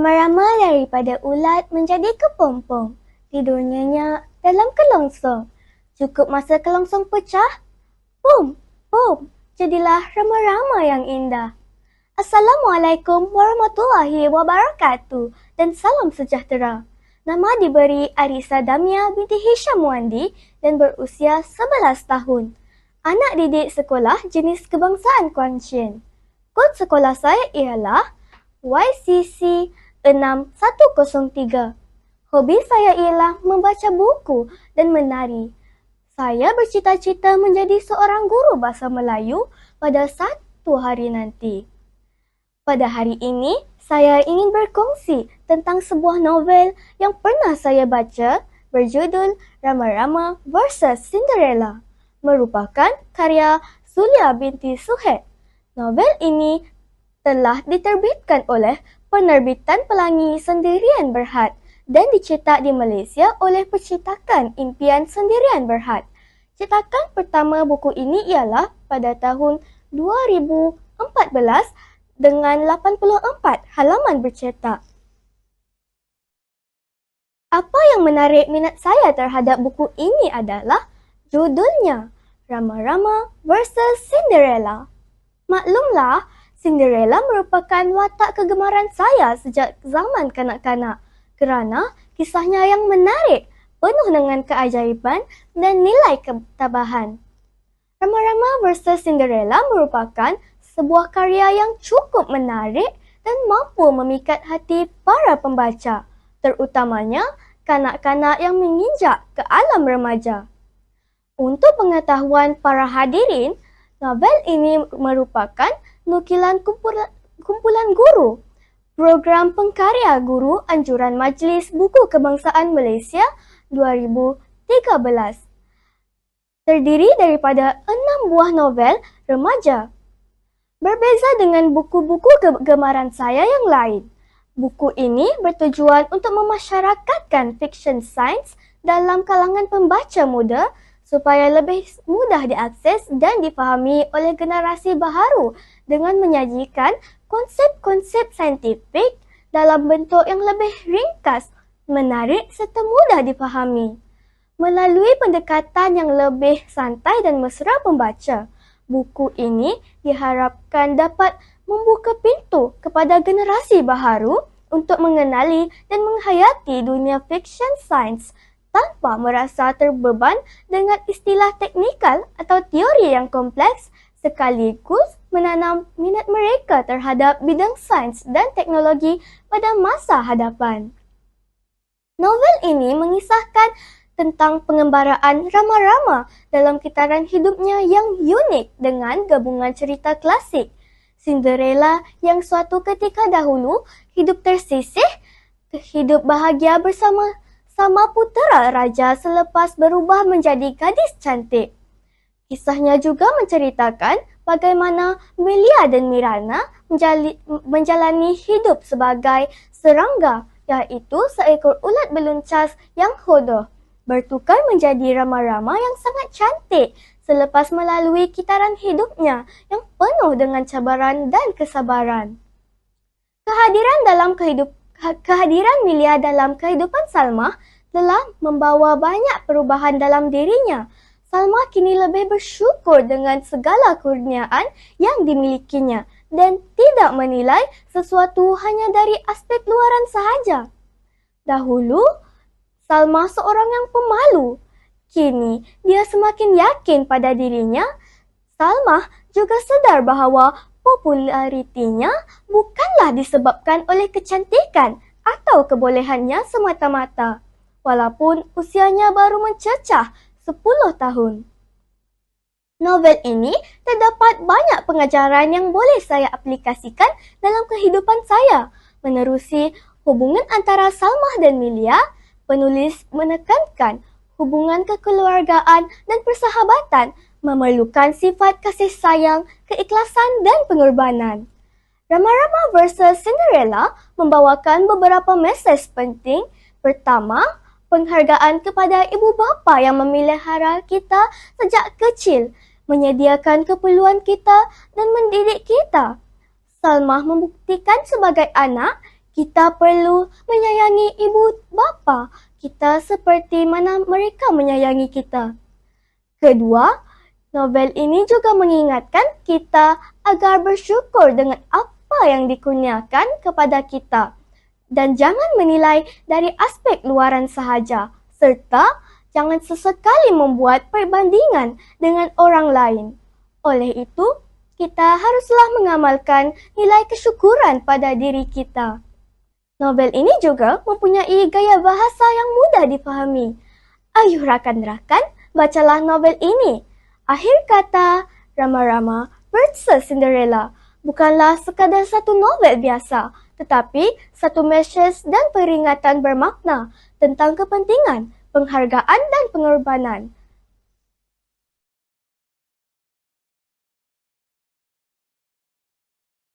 Rama-rama daripada ulat menjadi kepompong. Tidur nyenyak dalam kelongsong. Cukup masa kelongsong pecah, pum, pum, jadilah rama-rama yang indah. Assalamualaikum warahmatullahi wabarakatuh dan salam sejahtera. Nama diberi Arisa Damia binti Hisham Wandi dan berusia 11 tahun. Anak didik sekolah jenis kebangsaan Kuan Yin. Kod sekolah saya ialah YCC 6103. Hobi saya ialah membaca buku dan menari. Saya bercita-cita menjadi seorang guru bahasa Melayu pada satu hari nanti. Pada hari ini, saya ingin berkongsi tentang sebuah novel yang pernah saya baca berjudul Rama-Rama vs Cinderella merupakan karya Sulia binti Suhed. Novel ini telah diterbitkan oleh penerbitan Pelangi Sendirian Berhad dan dicetak di Malaysia oleh percetakan Impian Sendirian Berhad. Cetakan pertama buku ini ialah pada tahun 2014 dengan 84 halaman bercetak. Apa yang menarik minat saya terhadap buku ini adalah Judulnya Rama-Rama versus Cinderella. Maklumlah, Cinderella merupakan watak kegemaran saya sejak zaman kanak-kanak kerana kisahnya yang menarik, penuh dengan keajaiban dan nilai ketabahan. Rama-Rama versus Cinderella merupakan sebuah karya yang cukup menarik dan mampu memikat hati para pembaca, terutamanya kanak-kanak yang menginjak ke alam remaja. Untuk pengetahuan para hadirin, novel ini merupakan nukilan kumpulan, kumpulan guru Program Pengkarya Guru Anjuran Majlis Buku Kebangsaan Malaysia 2013. Terdiri daripada enam buah novel remaja. Berbeza dengan buku-buku kegemaran saya yang lain, buku ini bertujuan untuk memasyarakatkan fiction science dalam kalangan pembaca muda supaya lebih mudah diakses dan difahami oleh generasi baharu dengan menyajikan konsep-konsep saintifik dalam bentuk yang lebih ringkas, menarik serta mudah difahami. Melalui pendekatan yang lebih santai dan mesra pembaca, buku ini diharapkan dapat membuka pintu kepada generasi baharu untuk mengenali dan menghayati dunia fiction science tanpa merasa terbeban dengan istilah teknikal atau teori yang kompleks sekaligus menanam minat mereka terhadap bidang sains dan teknologi pada masa hadapan. Novel ini mengisahkan tentang pengembaraan Rama-Rama dalam kitaran hidupnya yang unik dengan gabungan cerita klasik. Cinderella yang suatu ketika dahulu hidup tersisih, hidup bahagia bersama sama putera raja selepas berubah menjadi gadis cantik. Kisahnya juga menceritakan bagaimana Melia dan Mirana menjali, menjalani hidup sebagai serangga iaitu seekor ulat beluncas yang hodoh bertukar menjadi rama-rama yang sangat cantik selepas melalui kitaran hidupnya yang penuh dengan cabaran dan kesabaran. Kehadiran dalam kehidupan kehadiran Milia dalam kehidupan Salma telah membawa banyak perubahan dalam dirinya. Salma kini lebih bersyukur dengan segala kurniaan yang dimilikinya dan tidak menilai sesuatu hanya dari aspek luaran sahaja. Dahulu, Salma seorang yang pemalu. Kini, dia semakin yakin pada dirinya. Salma juga sedar bahawa popularitinya bukanlah disebabkan oleh kecantikan atau kebolehannya semata-mata walaupun usianya baru mencecah 10 tahun. Novel ini terdapat banyak pengajaran yang boleh saya aplikasikan dalam kehidupan saya. Menerusi hubungan antara Salmah dan Milia, penulis menekankan hubungan kekeluargaan dan persahabatan memerlukan sifat kasih sayang, keikhlasan dan pengorbanan. Rama-Rama versus Cinderella membawakan beberapa mesej penting. Pertama, penghargaan kepada ibu bapa yang memelihara kita sejak kecil, menyediakan keperluan kita dan mendidik kita. Salmah membuktikan sebagai anak Kita perlu menyayangi ibu bapa kita seperti mana mereka menyayangi kita. Kedua, novel ini juga mengingatkan kita agar bersyukur dengan apa yang dikurniakan kepada kita dan jangan menilai dari aspek luaran sahaja serta jangan sesekali membuat perbandingan dengan orang lain. Oleh itu, kita haruslah mengamalkan nilai kesyukuran pada diri kita. Novel ini juga mempunyai gaya bahasa yang mudah difahami. Ayuh rakan-rakan, bacalah novel ini. Akhir kata, Rama-Rama versus Cinderella bukanlah sekadar satu novel biasa, tetapi satu mesej dan peringatan bermakna tentang kepentingan, penghargaan dan pengorbanan.